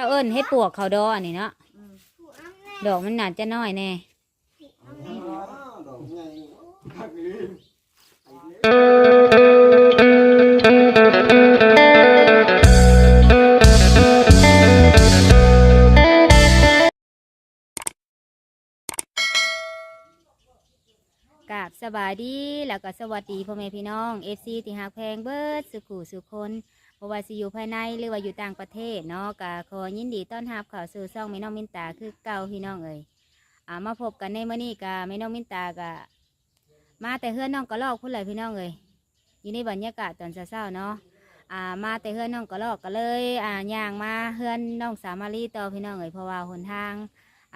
จ้าเอิ้นเฮ็ดปวกเขาดออันนี้เนาะอืมดอกมันน่าจะน้อยแน่ดอกใหญ่คักอีหลีกราบสบายดีแล้วก็สวัสดีพ่อแม่พี่น้อง FC ที่หักแพงเบิดสุขุสุคน บ่ว่าสิอยู่ภายในหรือว่าอยู่ต่างประเทศเนาะก็ขอยินดีต้อนรับเข้าสู่ช่องแม่น้องมินตาคือเก่าพี่น้องเอ้ยอ่ามาพบกันในมื้อนี้ก็แม่น้องมินตาก็มาแต่เฮือนน้องกระลอกพุ่นเลยพี่น้องเอ้ยอยู่ในบรรยากาศตอนเช้าๆเนาะอ่ามาแต่เฮือนน้องกระลอกก็เลยอ่าย่างมาเฮือนน้องสามารีต่อพี่น้องเอ้ยเพราะว่าหนทาง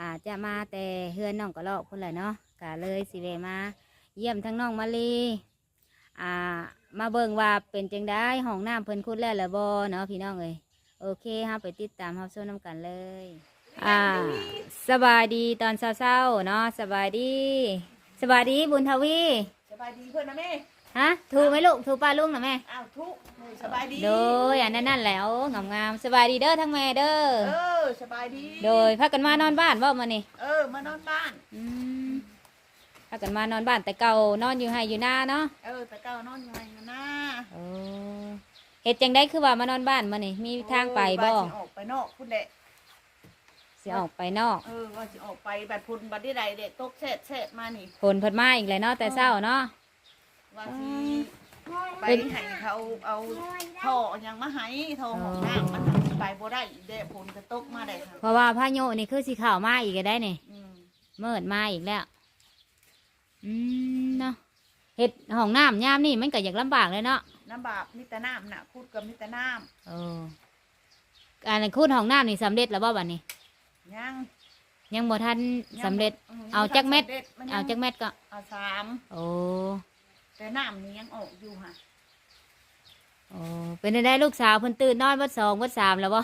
อาจจะมาแต่เฮือนน้องกระลอกพุ่นเลยเนาะก็เลยสิเวมา เยี่ยมทั้งน้องมาลีอ่า มาเบิ่งว่าเป็นจังได้ห้องน้ำเพิ่นคุดแล้วหรือบ่เนาะพี่น้องเอ้ยโอเคฮะไปติดตามเฮาชมน้ำกันเลย อ่าสบายดีตอนเช้าๆเนาะสบายดีสบายดีบุญทวีสบายดีเพื่อนนะแม่ฮะถูกไหมลูกถูกป้าลุงนะแม่อ้าวทุกมือสบายดีโดยอันนั้นนั่นแหล้วงามๆสบายดีเด้อทั้งแม่เด้อเออสบายดี โดยพากันมานอนบ้านบ่มานี่เออมานอนบ้านอืม พากันมานอนบ้านแต่เก่านอนอยู่ให้อยู่หน้าเนาะเออแต่เก้านอนอยู่ไหนนะโอ้เฮ็ดจังได้คือว่ามานอนบ้านมานี่มีทางไปบ่ว่าสิออกไปนอกพุ่นเด็สิออกไปนอกเออว่าสิออกไปบัดพุ่นบัดที่ใดเด็ตกเศษเศษมานี่ฝนเพิ่นมาอีกแล้วเนาะแต่เช้าเนาะว่าสิไปให้เขาเอาท่อหยังมาให้ท่อหองน้ำมันทำไปบ่ได้อีกเด็พุ่นจะตกมาได้ค่ะเพราะว่าพายุนี่คือสิเข้ามาอีกก็ได้นี่อืมเมิดมาอีกแล้ว อืมเนาะเฮ็ดห้องน้ำยามนี่มันก็อยากลำบากเลยเนาะน้ำบาปมิตรน้ำน่ะพูดกับมิตรน้เออการคูดห้องน้ำนี่สำเร็จแล้วบ่บัดนี้ำยังยังบ่ทันยังสำเร็จอืเอาจักเม็ด สำร็จนยังเอาจักแมทก็ เอาสามโอ้แต่น้ำนี้ยังออกอยู่ค่ะโอ้เป็นจั่งได้ลูกสาวเพิ่นตื่นนอนวัดสองวัดสามแล้วบ่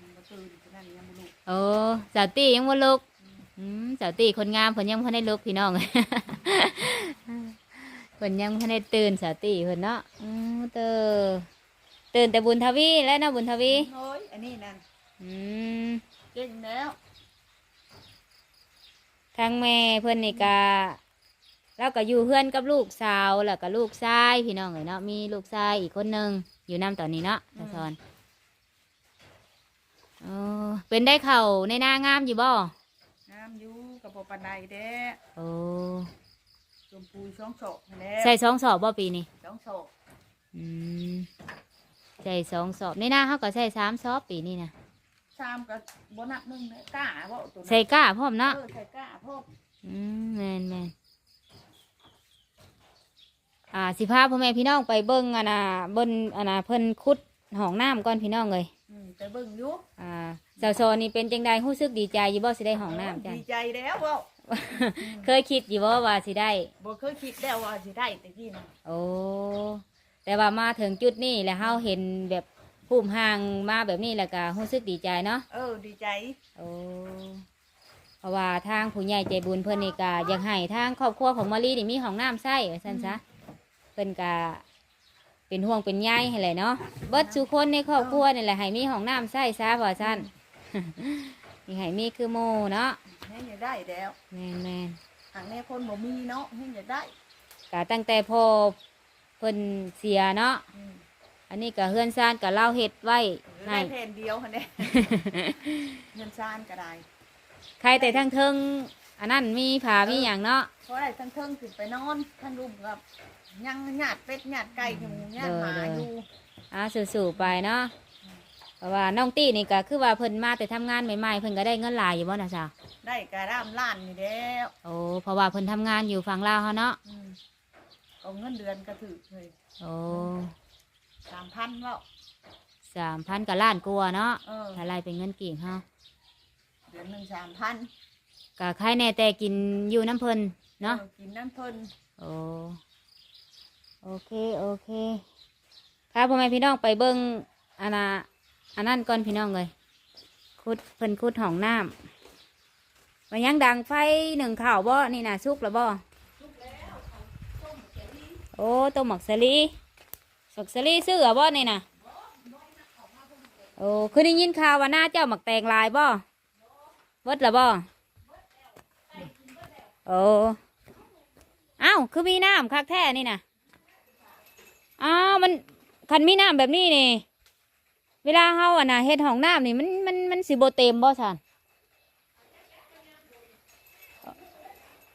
มันก็ตื่นฉะนั้นยังไม่รู้โอ้สาวตี้ยังบ่ลุก อืมสาวตี้คนงามเพิ่นยังบ่ทันได้ลุกพี่น้องเพิ่นยังบ่ทันได้ตื่นสาวตี้เพิ่นเนาะอืมเตอตื่นแต่บุญทวีแล้วเนาะบุญทวีโอ้ยอันนี้นั่นอืมเก่งแล้วทางแม่เพิ่นนี่ก็แล้วก็อยู่เพื่อนกับลูกสาวแล้วก็ลูกชายพี่น้องเอ้ยเนาะมีลูกชายอีกคนหนึงอยู่นํตอนนี้เนาะตาซอนโอ้เป็นได้เข่าในหน้างามอยู่บ่ น้ำอยู่กับปปันไดเด้โอ้ชมพูช่องโศกแล้ใส่สองสอบบ่ปีนี้ช่องโศกอืมใส่สองสอบในหน้าเขาก็ใส่สามสอบปีนี้นะชามกับบนักมึงเลยกล้าบ่ตัวนั้นใส่ก้าพร้อมเนาะเออใส่กล้าพวกอืมแมนแมนอ่าสิพาพ่อแม่พี่น้องไปเบิ้งอันน่ะเบิ้งอันน่ะเพิ่นคุดห้องน้ำก่อนพี่น้องเลย อืม ไปเบิ่งอยู่อ่าสาวโซนี่เป็นจังใดรู้สึกดีใจอยู่บ่สิได้ห้องน้ำจ้ะดีใจแล้วบ่เคยคิดอยู่บ่ว่าสิได้ บ่เคยคิดแล้วว่าสิได้แต่กี้นะโอ้แต่ว่ามาถึงจุดนี้แล้วเฮาเห็นแบบภูมิห่างมาแบบนี้แล้วก็รู้สึกดีใจเนาะเออ ดีใจ โอ้เพราะว่าทางผู้ใหญ่ใจบุญเพิ่นนี่ก็อยากให้ทางครอบครัวของมารีนี่มีห้องน้ำใส่ว่าซั่นซะเพิ่นก็ เป็นห่วงเป็นใยให้เลยเนาะเบิดสุคนในครอบครัวนี่แหละให้มีห้องน้ำใส่ซะว่าซั่นนี่ให้มีคือโมเนาะให้อยากได้แล้วแม่นแม่นหางแม่คนบ่มีเนาะให้อยากได้ก็ตั้งแต่พอเพิ่นเสียเนาะอืมอันนี้ก็เฮือนซ่านก็เล่าเฮ็ดไว้ได้ให้แผ่นเดียวค่ะเนี่ยเงินซานก็ได้ใครแต่ทั้งเทิงอันนั้นมีผามีอย่างเนาะเพราะอะไรทั้งเทิงขึ้นไปนอนทั้งรูปกับ ยังหยาดเป็ดหยาดไก่หมูหยาดหมาอยู่อ่าสู่ๆไปเนาะเพราะว่าน้องตี้นี่ก็คือว่าเพิ่นมาแต่ทำงานใหม่ๆเพิ่นก็ได้เงินหลายอยู่บ่นะจ๊ะได้กระด้ามล้านนี่แล้วโอ้เพราะว่าเพิ่นทำงานอยู่ฝั่งลาวเขาเนาะอืมเอาเงินเดือนก็ถือเลยโอ้สามพันแล้วสามพันกับล้านกว่าเนาะเออถ้าไล่เป็นเงินกี่เฮาเดือนหนึ่งสามพันก็ใครแน่แต่กินอยู่น้ำเพิ่นเนาะออกินน้ำเพิ่นโอ้ โอเคโอเคครับพ่อแม่พี่น้องไปเบิ่งอันน่ะอันนั้นก่อนพี่น้องเลยคุดเพิ่นคุดห้องน้ำมันยังดังไฟหนึ่งข่าวบ่นี่น่ะสุกแล้วบ่โอ้ต้มหมักสลีสักสลีซื้อเหรอบ่นี่น่ะโอ้คือได้ยินข่าวว่าหน้าเจ้าหมักแตงลายบ่เบิดละบ่โอ้เอ้าคือมีน้ำคักแท้นี่นะ อ้าวมันคันมีน้ำแบบนี้นี่ เวลาเฮาอะนะเฮ็ดห้องน้ำนี่มันมันมันสิบ่เต็มบ่สัน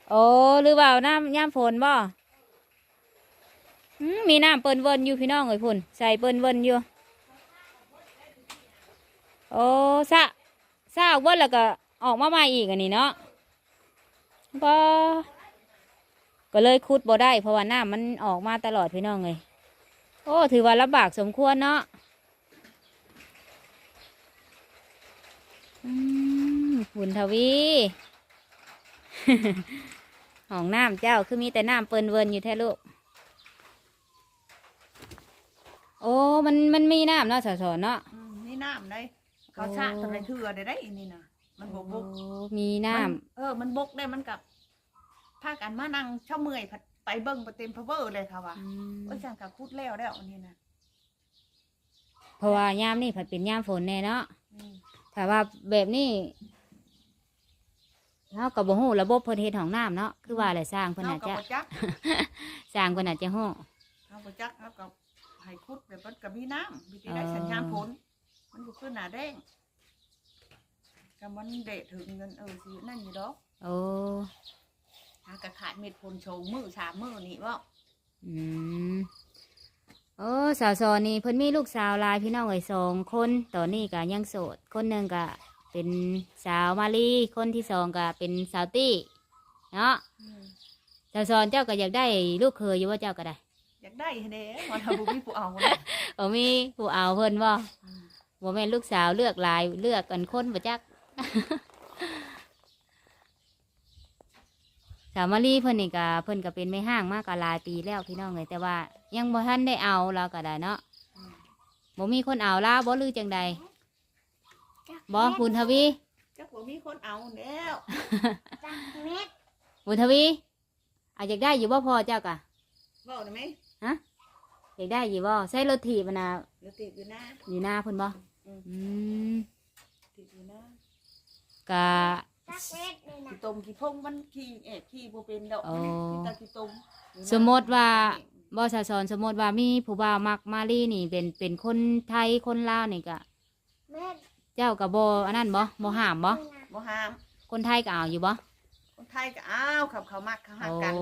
โอ้หรือว่าน้ำย่ามฝนบ่อืมมีน้ำเปิ้นเวินอยู่พี่น้องเอ้ยพุ่นใส่เปิ้นเวินอยู่โอ้ซะซาออกเบิดแล้วก็ออกมาใหม่อีกอันนี้เนาะบ่ก็เลยคุดบ่ได้เพราะว่าน้ำมันออกมาตลอดพี่น้องเลย โอ้ ถือว่าลำบากสมควรเนาะอืมบุญทวีห้องน้ำเจ้าคือมีแต่น้ำเปิ้นเวินอยู่แท้ลูก โอ้ มันมันมีน้ำเนาะสอนๆเนาะอืมนี่น้ำได้เขาชาทำไรเถื่อได้ได้อันนี่นะมันบกบกโอ้มีน้มัเออ มันบกได้มันกับพากันมานั่งเช่าเมื่อยผัด ไปเบิ่งประเต็มพะเวอร์เลยค่ะว่ะำอืมว่าจังกับคุดแล้วแล้วอันนี้นะเพราะว่ายามนี่ผัดเป็นยามฝนแน่เนาะอืมถ้าว่าแบบนี้เรากับบ่ฮู้ระบบเพิ่นเฮ็ดห้องน้ำเนาะคือว่าแหละสร้างเพิ่นเอาอาจกับจะ บ่จัก สร้างเพิ่นอาจจะฮู้เอาบ่จักเอากับให้คุดแบบมันกับมีน้ำมีที่ได้สัญญาณผลมันอยู่ขึ้นหนาแดงกับมันเดะถึงเงินเออสินั่นอยู่ดอกโอ้ หากระขาดเม็ดผลโชว์มือสามมือนี่ว่าอืมโอ้สาวซอนี่เพิ่นมีลูกสาวหลายพี่น้องเอ้ยสองคนตอนนี้ก็ยังโสด คนหนึงก็เป็นสาวมาลีคนที่สองก็เป็นสาวตี้เนาะสาวซอนเจ้าก็อยากได้ลูกเคยอยู่ว่าเจ้าก็ได้ อยากได้เด้มันทำบุญผู้เอาเลยบ่มีผู้เอาเพิ่นบ่บ่แม่นลูกสาวเลือกหลายเลือกกันคนบ่จัก สาวมารีเพิ่นนี่ก็เพิ่นก็เป็นไม่ห้างมากก็หลายปีแล้วพี่น้องเลยแต่ว่า ยังบ่ทันได้เอาเราก็ได้เนาะบ่มีคนเอาลาบ่ลือจังใดบ่บุญทวีจักว่ามีคนเอาแล้วบุญทวีอาจอยากได้อยู่บ่พอเจ้ากะบอกได้ไหมอยากได้อยู่บ่ใช้รถถีบมันน่ะเดี๋ยวติดอยู่นะอยู่หน้าเพิ่นบ่อืมอืมติดอยู่นะ กะขี้ตมขี้พงมันขี้เอ็ดขี้บ่เป็นดอกโอ้ขี้ตาขี้ตมสมมติว่าบ่สะสอนสมมติว่ามีผู้บ่าวมักมาลีนี่เป็นเป็นคนไทยคนลาวนี่ก็เจ้าก็บ่อันนั้นบ่บ่ห้ามบ่บ่ห้ามคนไทยก็เอาอยู่บ่คนไทยก็เอาขับเขามักเขาหักโอ้กัน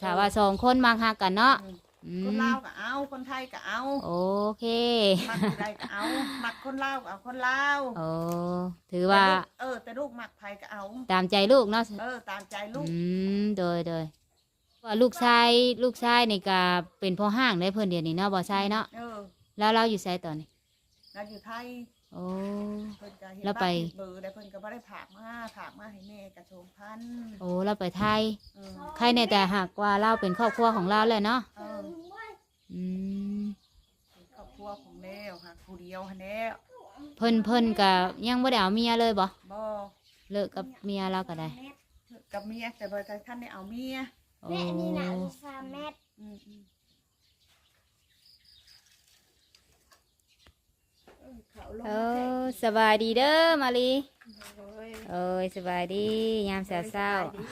ถ้าว่าสองคนมักฮักกันเนาะอืมอื คนมลาวก็เอา คนไทยก็เอา โอเคมักผู้ใดก็เอา มักคนลาวก็เอาคนลาวโอ้ถือว่า เออ แต่ลูกมักไผก็เอา ตามใจลูกเนาะเออ ตามใจลูก อืม โดยโดยว่าลูกชายลูกชายนี่ก็เป็นพ่อห้างได้เพิ่นเดียวนี้เนาะบ่ใช่เนาะเออแล้วเราอยู่ไสตอนนี้เราอยู่ไทย โอ้ เพิ่นก็เห็นแล้วไป บ้านเห็นเบอร์ได้เพิ่นก็บ่ได้ผากมาผากมาให้แม่กระโชงพันธุ์โอ้เราไปไทยเออใครในแต่หากว่าเราเป็นครอบครัวของเราแหละเนาะเอออืมเป็นครอบครัวของแล้วหักผู้เดียวหันแล้วเพิ่นเพิ่นกับยังบ่ได้เอาเมียเลยบ่บ่เลิกกับเมียเราก็ได้กับเมียแต่บ่ได้ท่านได้เอาเมียโอ้แม่นี่นะลูกสามเม็ดอืมอืม เออเขาลงเอมาแทอสบายดีเด้อมาลีงเลยเอ้ยสบายดียามเช้าเช้าสบยดี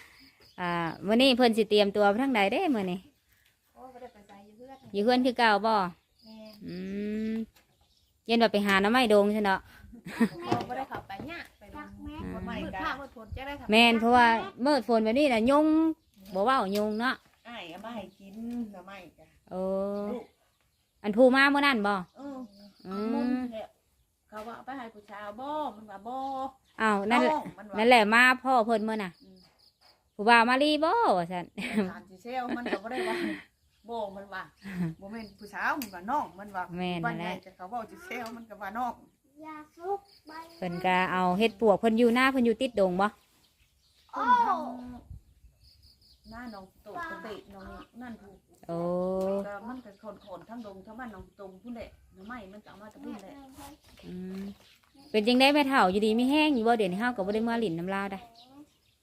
ๆอ่ามื้อนี้เพิ่นสิเตรียมตัวไปทางใดเด้มื้อนี้โอ้บ่ได้ไปใส่อยู่เพื่อนอยู่เพื่อนคือเก่าบ่แม่อืมเย็นว่าไปหาหน้ำไม้ดงใช่เนาะพ่อบ่ได้เข้าไปเนี่ยไปดูจักเม็ดบ่ไม่มืดผ้ามืดฝนจะได้ค่ะแม่นเพราะว่าเมื่อฝนแบบนี้น่ะยุงบ่เว้ายุงเนาะอ้ายเอามาให้กินหน่อไม้จ้ะโอ้อันผู้มาเมื่อนั้นบ่เอออืมุมมเนี่ยเขาว่าเอาไปให้ผู้ชายบ่มันว่าบ่อ้าวนั่นแหละน้องมันว่านั่นแหละมาพ่อเพิ่นเมื่อน่ะอืมผู้บ่าวมาลีบ่ว่าซั่นสารสิเซลมันก็บ่ได้ว่าบ่มันว่าบ่แม่นผู้สาวมันว่าน้องมันว่าแม่นบ้านั่นนใหแหญ่ละแต่เขาเว้าสิเซลมันก็ว่าน้องยาซุกใบเพิ่นก็เอาเฮ็ดปวกเพิ่นอยู่หน้าเพิ่นอยู่ติดดงบ่เพิ่นทำหน้าน้องโตกระเตะน้องนั่นถูก โอ้ ก็มันก็คนๆทั้งดงทั้งบ้านน้องตรงพุ่นแหละ หน่อไม้มันก็เอามาจากพุ่นแหละอืมเป็นจังได้แม่เฒ่าอยู่ดีมีแห้งอยู่บ่เดี๋ยวนี้เฮาก็บ่ได้มาหลินน้ำลาวได้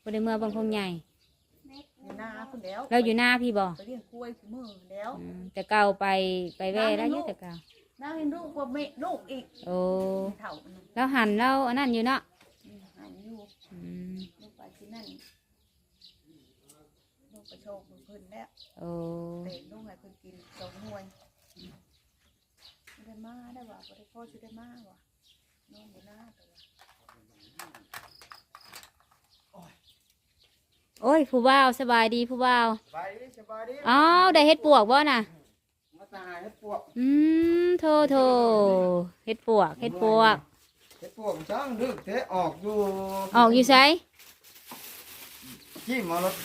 บ่ได้เมื่อเบางคงใหญ่ อยู่หน้าพุ่นแล้วเราอยู่หน้าพี่บ่ไปเลี้ยงกล้วยคือมือแล้ว อืมแต่เก่าไปไปแว่แล้วอยู่แต่เก่านางเห็นลูกบ่แม่ลูกอีกโอ้เฒ่ามันแล้วหันแล้วอันนั้นอยู่เนาะอืมหายอยู่อืมลูกไปที่นั่นลูกไปโชคเพิ่นแล้วโอ้ เตะลูกให้เพิ่นกินสองหน่วย ไม่ได้มาได้ว่าบ่ได้พ่อสิได้มาว่ะน้องอยู่หน้าตัวโอ้ยผู้บ่าวสบายดีผู้บ่าวไปสบายดีอ้าวได้เฮ็ดปวกบ่น่ะมาตายเฮ็ดปวกอืมโทโทเฮ็ดปวกเฮ็ดปวกเฮ็ดปวกช่างดึกเทออกอยู่ออกอยู่ไสที่มารถ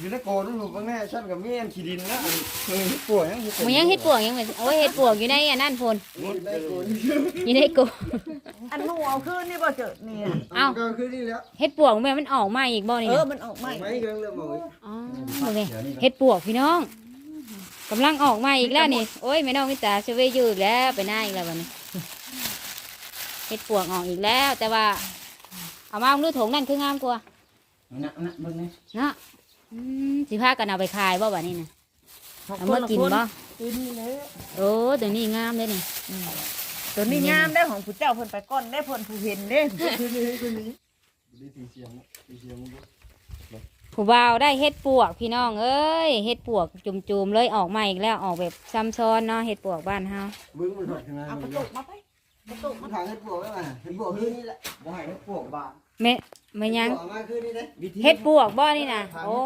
อยู่ในโกนลูกบางแน่ฉันกับเมียนขี้ดินนะอันเออเฮ็ดปวกยังมันยังเฮ็ดปวกยังเหมือนโอ้ยเฮ็ดปวกอยู่ในอันนั้นพุ่นมุดในโกนอยู่ในกูอันหนูเอาคืนนี่บ่เจอนี่นะเอ้าก็คือนี่แล้วเฮ็ดปวกแม่มันออกมาอีกบ่นี่เออน่ะมันออกใหม่ไม่เรื่องเรื่องบ่เอ้ยอ๋อโอเคเฮ็ดปวกพี่น้องกำลังออกมาอีกแล้วนี่โอ้ยแม่น้องมิตาช่วยอยู่อีกแล้วไปหน้าอีกแล้วบัดนี้เฮ็ดปวกออกอีกแล้ว แต่ว่าเอามาดูถุงนั่นคืองามกว่านะนะเบิ่งนี่เนาะ อืมสิพากันเอาไปขายบ่บัดนี้น่ะเอามากินบ่ตัวนี้เลยโอ้ตัวนี้งามเลยนี่ตัวนี้งามได้ของผู้เจ้าเพิ่นไปก้อนได้เพิ่นผู้เห็นเด้คือนี่คือนี่ดีสีเสียงสีเสียงมันผู้บ่าวได้เฮ็ดปวกพี่น้องเอ้ยเฮ็ดปวกจุ่มๆเลยออกมาอีกแล้วออกแบบซ้ำซ้อนเนาะเฮ็ดปวกบ้านเฮาเบิ่งมันถอดขึ้นมาเอากระเบิ่ตุงกมาไปกระตุกมัมานทางเฮ็ดปวกได้ป่ะเฮ็ดปวกคือนี่แหละบ่ให้เฮ็ดปวกบาง แม่แม่ยังปวกมาคือนี่เด้วิธีเฮ็ดปวกบ่นี่น่ะโอ้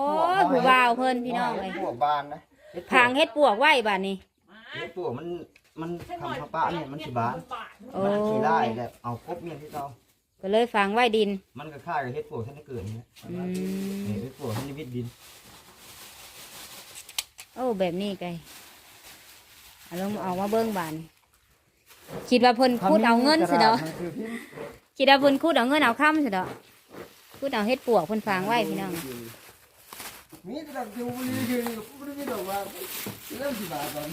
ยผู้บ่าวเพิ่นพี่น้องบ่เอ้ให้ยเฮ็ดปวกบางนะทางเฮ็ดปวกไว้บัดนี้เฮ็ดปวกมันมันทำผ้าป้าเนี่ยมันสิบานโอ้มันสิได้แบบเอาครบเมียที่เราก็เลยฝังไว้ดิน มันก็ค่ายกับเฮ็ดปวกท่านได้เกิดเนี่ยอืมเฮ็ดปวกท่านได้วิดดินโอ้แบบนี้ไกเอาลงเอามาเบิ่งบานคิดว่าเพิ่นคูดเอาเงินสิเด้อมันคือพิมพ์ คิดว่าเพิ่นคูดเอาเงินเอาค่ำสิเด้อคูดเอาเฮ็ดปวกเพิ่นฝังไว้พี่น้อง มีแต่แบบอยู่บุรีคือบ่ได้มีดอกว่าเริ่มสิบาทก่อน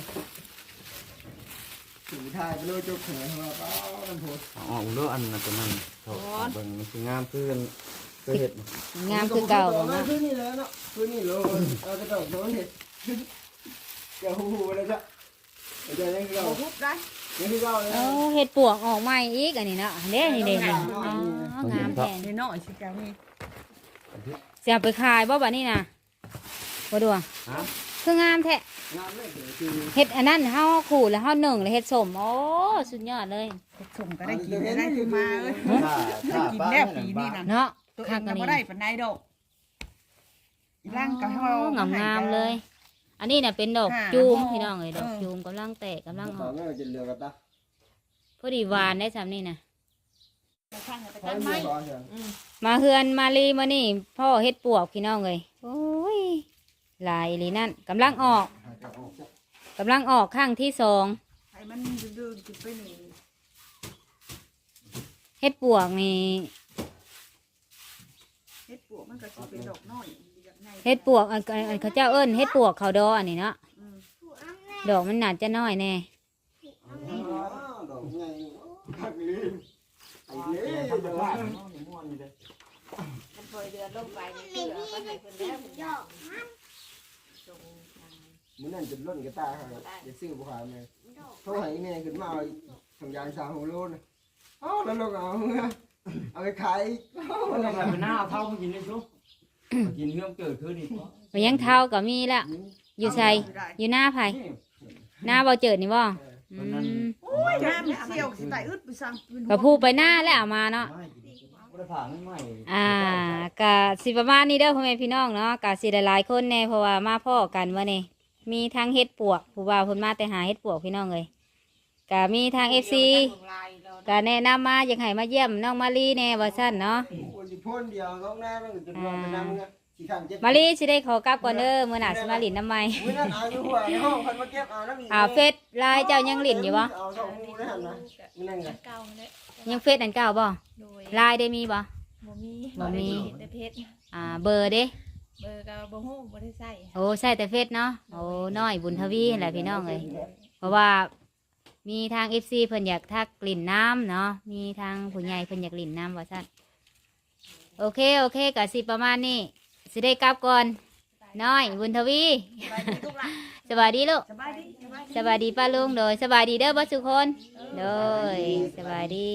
ถึงทายไปเลยเจ้าของว่าเป้าน้ำโพดอ๋ออุลอันนั้นตัวนั้นโถเบิ่งมันคืองามคือกันเคยเฮ็ดงามคือเก่าบ่เนาะเนาะคือนี่แล้วเนาะคือนี่เลยเอากระดอกโดนเฮ็ดแกฮู้ๆเลยจ้ะอาจารย์ยังคือเรา บ่ทุบได้ ยังคือเราเลยโอ้เฮ็ดปวกออกใหม่อีกอันนี้เนาะเด้นี่เด้นี่อ๋องามแท้นี่น้อยสิเจ้านี่สิเอาไปขายบ่บัดนี้น่ะบ่ดวงฮะคืองามแท้งามเลยคือเฮ็ดอันนั้นเฮาขูดแล้วเฮานึ่งแล้วเฮ็ดสมโอ้สุดยอดเลยส่งก็ได้กินได้คือมาเอ้ยถ้ากินป้าแล้วปีนี้น่ะเนาะตัวเอคังกก็อันบ่นี้ได้ปานใดดอกอีร่างก็เฮาโอ้งามงามๆเลย อันนี้น่ะเป็นดอกค่ะจูมห่อพี่น้องเอ้ยดอกเออจูมกำลังแตกกำลังอขออกเงินกินเรือกันตาพอดีหวานได้ซ้ำนี่น่ะไปข้างกันไปขอกันเงิไหมนก่อนเถอะมาเฮือนมาลีมานี่ พ่อเฮ็ดปวกพี่น้องเอ้ยโอ้ยหลายอีหลีนั่นกำลังออกหาจะออกจ้ะกำลังออกข้างที่สองให้มันดื้อๆกินไปนี่เฮ็ดปวกนี่เฮ็ดปวกมันก็สิเป็นดอกน้อยอย่างไง เฮ็ดปวกอันอันอันเขาเจ้าเอิ้นเฮ็ดปวกเขาดออันนี้เนาะอืมผู้อ้ำแน่ดอกมันน่าจะน้อยแน่ผู้อ้ำแน่อ้าวดอกใหญ่หักลีนไอ้เล่ดอกม่วนนี่เด้อมันเคยเดือนลงไปนี่ไม่เสือมีก็ให้เด็เพิ่กนเด็แล้วกเพิ่นดอกมันส่งทางมื้อนั้นจะล้นกระตาเขาจะซื้อบ่ขายแม่ดอกโทรให้แม่ขึ้นมาเอาถุงยางสามหัวโลนะเอ้าแล้วลูกเอาเงเอาไปขายมันจะไปหน้าเอาเท่ามากินได้ชุบมา กินเรื่องเกิดขึ้นอีกมันยังเท่าก็มีละอยู่ใส่อยู่หน้าไผหน้าบ่เจิดนี่บ่อืมโอ้ยน้ำมันเสี่ยวสิตายอึดไปสั่งเป็นก็พูดไปหน้าแล้วเอามาเนาะไม่ไม่ได้ผ่านไม่อ่ากะสิประมาณนี้เด้อพ่อแม่พี่น้องเนาะกะสิได้หลายคนแน่เพราะว่ามาพ่อกันมื้อนี้มีทั้งเฮ็ดปวกผู้บ่าวเพิ่นมาแต่หาเฮ็ดปวกพี่น้องเอ้ย กะมีทาง FC กะแนะนำมาอยากให้มาเยี่ยมน้องมาลีแน่ว่าซั่นเนาะโอ้ยพ่นเดียวต้องหน้าต้องจนรอไปนำเงี้ยสี่ข้างเจ็ดมาลีสิได้ขอกลับก่อนเด้อมื้อหน้าสิมาหลินน้ำใหม่มื้อนั้นเอาอยู่หัวในห้องคนมาเก็บเอาแล้วมีอ่าเฟซไลน์เจ้ายังหลินอยู่บ่เอาสองคู่ได้หั่นนะมื้อนั้นไงเก่าเลยยังเฟซอันเก่าบ่โดยไลน์ได้มีบ่บ่มีบ่มีแต่เพชรอ่าเบอร์เด้เบอร์ก็บ่ฮู้บ่ได้ใส่โอ้ใช่แต่เฟซเนาะโอ้น้อยบุญทวีแหละพี่น้องเลยเพราะว่า มีทางเอฟซีเพิ่นอยากทักกลิ่นน้ำเนาะมีทางผู้ใหญ่เพิ่นอยากกลิ่นน้ำว่าสั้นโอเคโอเคกะสิประมาณนี้สิได้กลับก่อนน้อยบุญทวีสวัสดีลูกสวัสดีป้าลุงโดยสวัสดีเด้อบ่สุกคนโดยสวัสดี